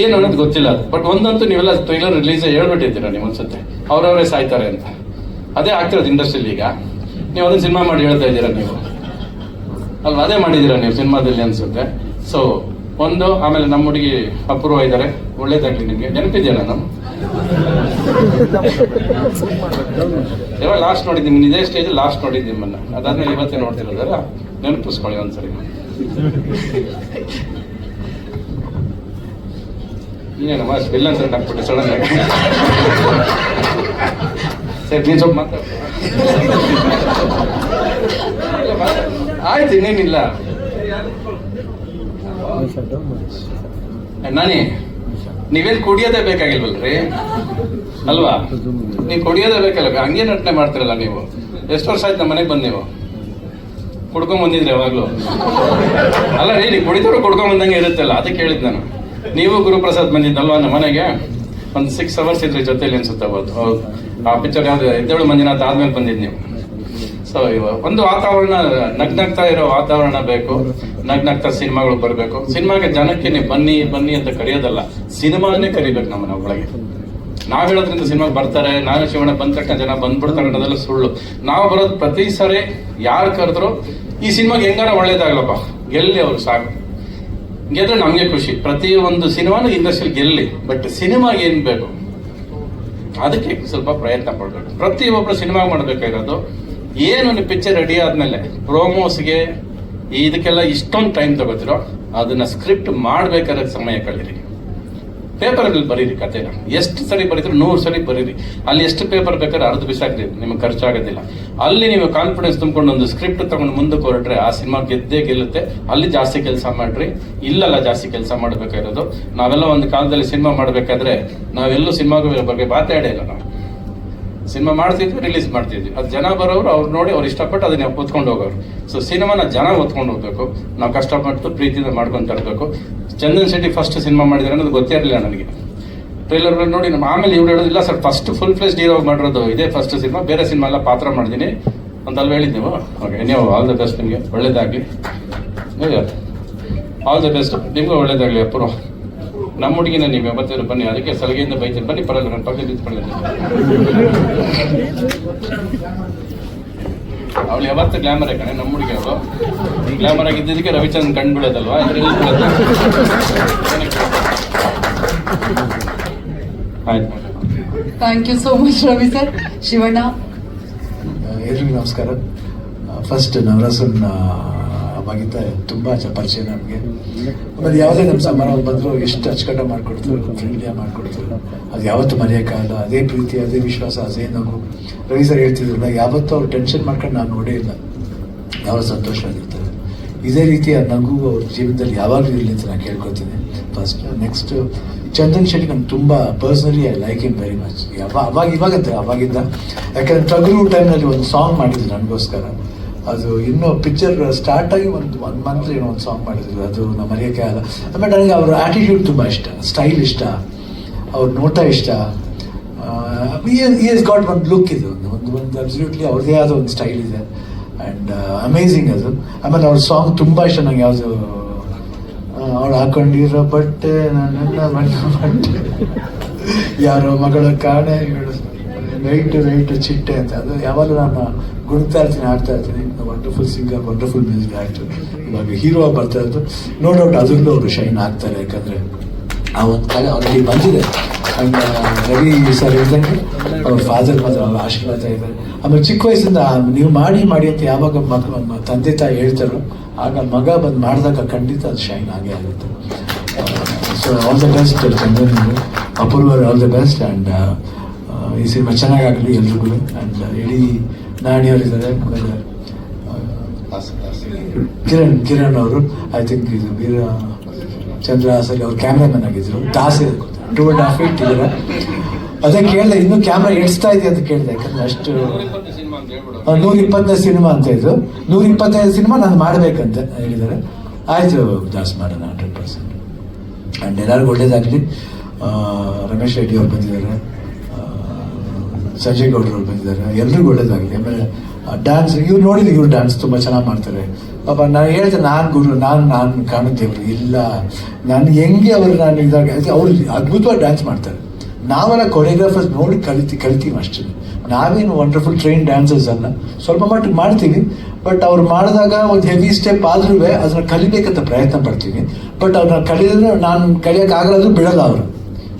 ಏನು ಅನ್ನೋದು ಗೊತ್ತಿಲ್ಲ. ಬಟ್ ಒಂದಂತೂ ನೀವೆಲ್ಲ ಟ್ರೈಲರ್ ರಿಲೀಸ್ ಹೇಳ್ಬಿಟ್ಟಿದ್ದೀರಾ ಅನ್ಸುತ್ತೆ ಅವ್ರವರೇ ಸಾಯ್ತಾರೆ ಅಂತ. ಅದೇ ಆಗ್ತಿರೋದು ಇಂಡಸ್ಟ್ರಿಲಿ ಈಗ. ನೀವು ಅದನ್ನ ಸಿನಿಮಾ ಮಾಡಿ ಹೇಳ್ತಾ ಇದ್ದೀರಾ ನೀವು? ಅಲ್ವಾ? ಅದೇ ಮಾಡಿದ್ದೀರಾ ನೀವು ಸಿನಿಮಾದಲ್ಲಿ ಅನ್ಸುತ್ತೆ. ಸೊ ಒಂದು, ಆಮೇಲೆ ನಮ್ಮ ಹುಡುಗಿ ಅಪೂರ್ವ ಇದ್ದಾರೆ. ಒಳ್ಳೇದಾಗ್ಲಿ ನಿಮ್ಗೆ. ನೆನಪಿದೆಯಲ್ಲ ನಾನು? ಯಾವಾಗ ಲಾಸ್ಟ್ ನೋಡಿದ್ದೀನಿ? ಇದೇ ಸ್ಟೇಜ್ ಲಾಸ್ಟ್ ನೋಡಿದ್ದೀನಿ ನಿಮ್ಮನ್ನ ಅದಾದ್ಮೇಲೆ ಇವತ್ತೇ ನೋಡ್ತಿರೋದಲ್ಲ ನೆನಪಿಸ್ಕೊಳ್ಳಿ ಒಂದ್ಸರಿ. ಮಾಸ್ ವಿಲ್ಲನ್ ಸರ್ ಹಾಕ್ಬಿಟ್ಟು ಸಡನ್ ಆಗಿ. ಸರಿ, ನೀನು ಸ್ವಲ್ಪ ಆಯ್ತು, ಇನ್ನೇನಿಲ್ಲ. ನಾನಿ, ನೀವೇನ್ ಕುಡಿಯೋದೇ ಬೇಕಾಗಿಲ್ವಲ್ರಿ? ಅಲ್ವಾ? ನೀವು ಕುಡಿಯೋದೇ ಬೇಕಲ್ಲ ಹಂಗೇ ನಟನೆ ಮಾಡ್ತಿರಲ್ಲ ನೀವು? ಎಷ್ಟು ವರ್ಷ ಆಯ್ತು ನಮ್ಮ ಮನೆಗೆ ಬಂದ್ ನೀವು? ಕುಡ್ಕೊಂಡ್ ಬಂದಿದ್ರಿ ಯಾವಾಗ್ಲೂ? ಅಲ್ಲ ರೀ ನೀವು ಕುಡಿದವರು ಕುಡ್ಕೊಂಡ್ ಬಂದಂಗೆ ಇರುತ್ತಲ್ಲ, ಅದಕ್ಕೆ ಹೇಳಿದ್ ನಾನು. ನೀವು ಗುರುಪ್ರಸಾದ್ ಬಂದಿದ್ದಲ್ವಾ ನಮ್ಮ ಮನೆಗೆ? ಒಂದು ಸಿಕ್ಸ್ ಅವರ್ಸ್ ಇದ್ರಿ ಜೊತೆಲಿ ಅನ್ಸುತ್ತೆ ಅವತ್ತು. ಹೌದು. ಆ ಪಿಕ್ಚರ್ ಯಾವ್ದು? ಎದ್ದೇಳು ಮಂಜುನಾಥ್ ಆದ್ಮೇಲೆ ಬಂದಿದ್ ನೀವು. ಸೊ ಇವಾಗ ಒಂದು ವಾತಾವರಣ, ನಗ್ನಗ್ತಾ ಇರೋ ವಾತಾವರಣ ಬೇಕು. ನಗ್ನಗ್ತಾ ಸಿನಿಮಾಗಳು ಬರಬೇಕು. ಸಿನಿಮಾಗೆ ಜನಕ್ಕೆ ನೀವು ಬನ್ನಿ ಬನ್ನಿ ಅಂತ ಕರೆಯೋದಲ್ಲ, ಸಿನಿಮಾನೇ ಕರಿಬೇಕು ನಮ್ಮನ್ನ ಒಳಗೆ. ನಾವ್ ಹೇಳೋದ್ರಿಂದ ಸಿನಿಮಾಗೆ ಬರ್ತಾರೆ ನಾನು ಶಿವಣ್ಣ ಬಂದ ತಕ್ಷಣ ಜನ ಬಂದ್ಬಿಡ್ತಾರೆ ಅನ್ನೋದೆಲ್ಲ ಸುಳ್ಳು. ನಾವು ಬರೋದು ಪ್ರತಿ ಸರಿ ಯಾರು ಕರೆದ್ರು, ಈ ಸಿನಿಮಾಗೆ ಹೆಂಗಾರ ಒಳ್ಳೇದಾಗ್ಲಪ್ಪ. ಗೆಲ್ಲಿ ಅವ್ರು ಸಾಕು. ಗೆದ್ರೆ ನಮಗೆ ಖುಷಿ. ಪ್ರತಿ ಒಂದು ಸಿನಿಮಾನು ಇಂಡಸ್ಟ್ರಿಯಲ್ಲಿ ಗೆಲ್ಲಿ. ಬಟ್ ಸಿನಿಮಾ ಏನ್ ಬೇಕು? ಅದಕ್ಕೆ ಸ್ವಲ್ಪ ಪ್ರಯತ್ನ ಪಡ್ಬೇಕು. ಪ್ರತಿಯೊಬ್ಬರು ಸಿನಿಮಾ ಮಾಡಬೇಕಾಗಿರೋದು, ಏನು ಪಿಕ್ಚರ್ ರೆಡಿ ಆದಮೇಲೆ ಪ್ರೋಮೋಸ್ಗೆ ಇದಕ್ಕೆಲ್ಲ ಇಷ್ಟೊಂದು ಟೈಮ್ ತಗೋತಿರೋ, ಅದನ್ನ ಸ್ಕ್ರಿಪ್ಟ್ ಮಾಡ್ಬೇಕಾದ್ರೆ ಸಮಯ ಕಳೀರಿ. ಪೇಪರಲ್ಲಿ ಬರೀರಿ ಕತೆನ ಎಷ್ಟು ಸರಿ ಬರೀದ್ರು ನೂರು ಸರಿ ಬರೀರಿ. ಅಲ್ಲಿ ಎಷ್ಟು ಪೇಪರ್ ಬೇಕಾದ್ರೆ ಅರ್ಧ ಬಿಸಾಕ್ರಿ, ನಿಮಗೆ ಖರ್ಚಾಗೋದಿಲ್ಲ. ಅಲ್ಲಿ ನೀವು ಕಾನ್ಫಿಡೆನ್ಸ್ ತುಂಬಿಕೊಂಡು ಒಂದು ಸ್ಕ್ರಿಪ್ಟ್ ತಗೊಂಡು ಮುಂದಕ್ಕೆ ಹೊರಟ್ರೆ ಆ ಸಿನಿಮಾ ಗೆದ್ದೇ ಗೆಲ್ಲುತ್ತೆ. ಅಲ್ಲಿ ಜಾಸ್ತಿ ಕೆಲಸ ಮಾಡ್ರಿ. ಇಲ್ಲಲ್ಲ ಜಾಸ್ತಿ ಕೆಲಸ ಮಾಡಬೇಕಾಗಿರೋದು. ನಾವೆಲ್ಲ ಒಂದು ಕಾಲದಲ್ಲಿ ಸಿನಿಮಾ ಮಾಡಬೇಕಾದ್ರೆ ನಾವೆಲ್ಲೂ ಸಿನಿಮಾ ಬಗ್ಗೆ ಮಾತಾಡೇ ಇಲ್ಲ ನಾವು. ಸಿನಿಮಾ ಮಾಡ್ತಿದ್ವಿ ರಿಲೀಸ್ ಮಾಡ್ತಿದ್ವಿ. ಅದು ಜನ ಬರೋರು ಅವ್ರು ನೋಡಿ ಅವ್ರು ಇಷ್ಟಪಟ್ಟು ಅದನ್ನ ಒತ್ಕೊಂಡು ಹೋಗೋರು. ಸೊ ಸಿನಿಮಾನ ಜನ ಒತ್ಕೊಂಡು ಹೋಗ್ಬೇಕು. ನಾವು ಕಷ್ಟಪಟ್ಟು ಪ್ರೀತಿಯಿಂದ ಮಾಡ್ಕೊಂತ ಇರಬೇಕು ಚಂದನ್ ಶೆಟ್ಟಿ ಫಸ್ಟ್ ಸಿನಿಮಾ ಮಾಡಿದ್ರೆ ಅನ್ನೋದು ಗೊತ್ತೇ ಇರಲಿಲ್ಲ ನನಗೆ. ಟ್ರೈಲರ್ ನೋಡಿ, ನಮ್ಮ ಆಮೇಲೆ ಇವ್ರು ಹೇಳೋದಿಲ್ಲ sir first full flesh hero ಮಾಡಿರೋದು ಇದೇ ಫಸ್ಟ್ ಸಿನಿಮಾ ಬೇರೆ ಸಿನಿಮಾ ಎಲ್ಲ ಪಾತ್ರ ಮಾಡಿದ್ದೀನಿ ಅಂತ ನೀವು ಓಕೆ ನೀವು ಆಲ್ ದ ಬೆಸ್ಟ್ ನಿಮಗೆ. ಒಳ್ಳೇದಾಗಲಿ. ಆಲ್ ದ ಬೆಸ್ಟ್ ನಿಮಗೂ ಒಳ್ಳೇದಾಗಲಿ ಅಪ್ಪರು ನಮ್ಮ ಹುಡುಗಿನ ನೀವು ಯಾವತ್ತಿದ್ರು ಬನ್ನಿ, ಅದಕ್ಕೆ ಸಲಗೆಯಿಂದ ಬೈತೀನಿ. ಬನ್ನಿ, ಪರವಾಗಿಲ್ಲ, ನನ್ನ ಪಕ್ಕ ನಿಂತ್ಕೊಂಡಿದ್ದೀನಿ ಅವಳು ಯಾವತ್ತು ಗ್ಲಾಮರ್ ಕಣೆ ನಮ್ಮ ಹುಡುಗಿ ಅವಳು ಗ್ಲಾಮರ್ ಆಗಿದ್ದಕ್ಕೆ ರವಿಚಂದ್ ಕಂಡು ಬಿಡೋದಲ್ವಾ. ಆಯ್ತು. Thank you so much Ravi sir Shivanna. ಎಲ್ರಿಗೂ ನಮಸ್ಕಾರ. ಫಸ್ಟ್ ನವರಸನ್ ಅವಾಗಿದ್ದ ತುಂಬ ಪರಿಚಯ ನಮಗೆ. ಆಮೇಲೆ ಯಾವುದೇ ನಮ್ಮ ಸಮಾರಂಭ ಬಂದರೂ ಎಷ್ಟು ಅಚ್ಚುಕಟ್ಟ ಮಾಡಿಕೊಡ್ತಾರೆ ಫ್ರೆಂಡ್ಲಿಯಾಗಿ ಮಾಡಿಕೊಡ್ತಾರೆ ಅದು ಯಾವತ್ತೂ ಮರೆಯೋಕ್ಕಾಗಲ್ಲ ಅದೇ ಪ್ರೀತಿ, ಅದೇ ವಿಶ್ವಾಸ, ಅದೇ ನಗು. ರವಿ ಸರ್ ಹೇಳ್ತಿದ್ರಲ್ಲ, ಯಾವತ್ತೂ ಅವ್ರು ಟೆನ್ಷನ್ ಮಾಡ್ಕೊಂಡು ನಾನು ನೋಡೇ ಇಲ್ಲ. ಯಾವ ಸಂತೋಷ ಆಗಿರ್ತಾರೆ. ಇದೇ ರೀತಿಯ ನಗು ಅವ್ರ ಜೀವನದಲ್ಲಿ ಯಾವಾಗಲೂ ಇರಲಿ ಅಂತ ನಾನು ಕೇಳ್ಕೊತೀನಿ ಫಸ್ಟ್ ನೆಕ್ಸ್ಟ್ ಚಂದನ್ ಶೆಟ್ಟಿ ನಂಗೆ ತುಂಬ personally I like him very much ಯಾವ ಅವಾಗ ಇವಾಗಂತ ಅವಾಗಿದ್ದ ಯಾಕಂದ್ರೆ ಟಗರು ಟೈಮ್ನಲ್ಲಿ ಒಂದು ಸಾಂಗ್ ಮಾಡಿದ್ರು ನನಗೋಸ್ಕರ. ಅದು ಇನ್ನೂ ಪಿಕ್ಚರ್ ಸ್ಟಾರ್ಟ್ ಆಗಿ ಒಂದು ಒನ್ ಮಂತ್ ಏನೋ ಒಂದು ಸಾಂಗ್ ಮಾಡಿದ್ರು. ಅದು ನಮ್ಮ ಮರೆಯೋಕ್ಕೆ ಆಗಲ್ಲ ಆಮೇಲೆ ನನಗೆ ಅವ್ರ ಆಟಿಟ್ಯೂಡ್ ತುಂಬ ಇಷ್ಟ. ಸ್ಟೈಲ್ ಇಷ್ಟ. ಅವ್ರ ನೋಟ ಇಷ್ಟ. ಈಸ್ ಗಾಟ್ ಒಂದು ಲುಕ್ ಇದು. ಒಂದು ಒಂದು ಒಂದು ಅಬ್ಸಲ್ಯೂಟ್ಲಿ ಅವ್ರದೇ ಆದ ಒಂದು ಸ್ಟೈಲ್ ಇದೆ. ಆ್ಯಂಡ್ ಅಮೇಝಿಂಗ್ ಅದು. ಆಮೇಲೆ ಅವ್ರ ಸಾಂಗ್ ತುಂಬ ಇಷ್ಟ ನಂಗೆ. ಯಾವುದು ಅವಳು ಹಾಕೊಂಡಿರೋ ಬಟ್ಟೆ ನನ್ನೆಲ್ಲ ಬಣ್ಣ ಬಟ್ಟೆ. ಯಾರೋ ಮಗಳ ಕಾಣೆ ನೈಟ್ ನೈಟ್ ಚಿಟ್ಟೆ ಅಂತ. ಅದು ಯಾವಾಗಲೂ ನಾನು ಗುಣಿತಾ ಇರ್ತೀನಿ ಆಡ್ತಾ ಇರ್ತೀನಿ wonderful singer wonderful music actor ಇವಾಗ ಹೀರೋ ಬರ್ತಾ ಇರೋದು. ನೋ ಡೌಟ್ ಅದರಲ್ಲೂ ಅವರು ಶೈನ್ ಆಗ್ತಾರೆ. ಯಾಕಂದರೆ ಆ ಒಂದು ಕಲೆ ಆಲ್ರೆಡಿ ಬಂದಿದೆ. ಅಂಡ್ ರವಿ ಸರ್ ಹೇಳ್ದಂಗೆ ಅವ್ರ ಫಾದರ್ ಮಾತ್ರ ಅವ್ರ ಆಶೀರ್ವಾದ ಇದ್ದಾರೆ ಆಮೇಲೆ ಚಿಕ್ಕ ವಯಸ್ಸಿಂದ ನೀವು ಮಾಡಿ ಮಾಡಿ ಅಂತ ಯಾವಾಗ ಮಗ, ತಂದೆ ತಾಯಿ ಹೇಳ್ತಾರೋ, ಆಗ ಮಗ ಬಂದು ಮಾಡಿದಾಗ ಖಂಡಿತ ಅದು ಶೈನ್ ಆಗೇ ಆಗುತ್ತೆ. So all the best Chandan Apoorva all the best and ಈ ಸಿನಿಮಾ ಚೆನ್ನಾಗಾಗಲಿ ಎಲ್ರಿಗೂ. ಆ್ಯಂಡ್ ಇಡೀ ನಾಣಿಯವರಿದ್ದಾರೆ ಇದ್ದಾರೆ ಕಿರಣ್ ಕಿರಣ್ ಅವರು ಐ ಥಿಂಕ್ ಇದು ವೀರ ಚಂದ್ರ ಹಾಸಲ್ಲಿ ಅವ್ರು ಕ್ಯಾಮ್ರಾಮನ್ ಆಗಿದ್ರು. Das two and half feet ಇದ್ದಾರೆ ಅದೇ ಕೇಳಿದೆ, ಇನ್ನೂ ಕ್ಯಾಮ್ರಾ ಎಡ್ಸ್ತಾ ಇದೆ ಅಂತ ಕೇಳಿದೆ, ಯಾಕಂದ್ರೆ ಅಷ್ಟು ನೂರ ಇಪ್ಪತ್ತನೇ ಸಿನಿಮಾ ಅಂತ ಇದ್ರು. ನೂರ ಇಪ್ಪತ್ತೈದು ಸಿನಿಮಾ ನಾನು ಮಾಡ್ಬೇಕಂತ ಹೇಳಿದ್ದಾರೆ. ಆಯ್ತು, ದಾಸ್ ಮಾಡೋಣ ಹಂಡ್ರೆಡ್ ಪರ್ಸೆಂಟ್ ಆ್ಯಂಡ್ ಎಲ್ಲರಿಗೂ ಒಳ್ಳೇದಾಗಲಿ. ರಮೇಶ್ ರೆಡ್ಡಿ ಅವ್ರು ಬಂದಿದ್ದಾರೆ. ಆ, ಸಂಜಯ್ ಗೌಡ್ರು ಬಂದಿದ್ದಾರೆ ಎಲ್ರಿಗೂ ಒಳ್ಳೇದಾಗಲಿ. ಆಮೇಲೆ ಡ್ಯಾನ್ಸ್ ಇವ್ರು ನೋಡಿದ್ರು ಇವ್ರು ಡ್ಯಾನ್ಸ್ ತುಂಬ ಚೆನ್ನಾಗಿ ಮಾಡ್ತಾರೆ. ಪಾಪ ನಾನು ಹೇಳಿದೆ ನಾನು ಗುರು ನಾನು ನಾನು ಕಾಣುತ್ತೇವ್ರು ಇಲ್ಲ. ನಾನು ಹೆಂಗೆ ಅವರು ನಾನು ಇದಾಗ ಅವ್ರು ಅದ್ಭುತವಾಗಿ ಡ್ಯಾನ್ಸ್ ಮಾಡ್ತಾರೆ. ನಾವೆಲ್ಲ ಕೊರಿಯೋಗ್ರಾಫರ್ಸ್ ನೋಡಿ ಕಲಿತಿ ಕಲಿತೀವಿ ಅಷ್ಟೇ. ನಾವೇನು ವಂಡರ್ಫುಲ್ ಟ್ರೈನ್ ಡ್ಯಾನ್ಸರ್ಸ್ ಅಲ್ಲ. ಸ್ವಲ್ಪ ಮಟ್ಟಿಗೆ ಮಾಡ್ತೀವಿ. ಬಟ್ ಅವ್ರು ಮಾಡಿದಾಗ ಒಂದು ಹೆವಿ ಸ್ಟೆಪ್ ಆದ್ರೂ ಅದನ್ನ ಕಲಿಬೇಕಂತ ಪ್ರಯತ್ನ ಪಡ್ತೀವಿ. ಬಟ್ ಅವ್ರನ್ನ ಕಲಿದ್ರೆ ನಾನು ಕಲಿಯೋಕ್ಕಾಗಲಾದ್ರೂ ಬಿಡಲ್ಲ ಅವರು.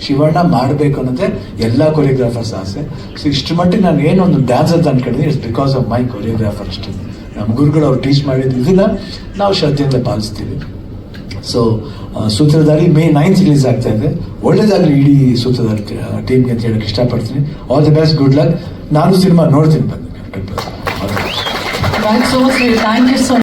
ಶಿವಣ್ಣ ಮಾಡಬೇಕು ಅನ್ನೋದೇ ಎಲ್ಲ ಕೊರಿಯೋಗ್ರಾಫರ್ಸ್ ಆಸೆ. ಸೊ ಇಷ್ಟು ಮಟ್ಟಿಗೆ ನಾನು ಏನೊಂದು ಡ್ಯಾನ್ಸ್ ಅಂತ ಅನ್ಕೊಂಡಿದ್ದೀನಿ it's because of my choreographer ಅಷ್ಟೇ. ನಮ್ಮ ಗುರುಗಳು ಅವ್ರು ಟೀಚ್ ಮಾಡಿದ್ದು ಇದನ್ನ ನಾವು ಶ್ರದ್ಧೆಯಿಂದ ಪಾಲಿಸ್ತೀವಿ. So Sutradhari May ninth release ಆಗ್ತಾ ಇದೆ. ಒಳ್ಳೇದಾಗಲಿ ಇಡೀ ಸೂತ್ರಧಾರಿ ಟೀಮ್ಗೆ ಅಂತ ಹೇಳಕ್ಕೆ ಇಷ್ಟಪಡ್ತೀನಿ. All the best good luck ನಾನು ಸಿನಿಮಾ ನೋಡ್ತೀನಿ ಬನ್ನಿ. Thank so much thank you so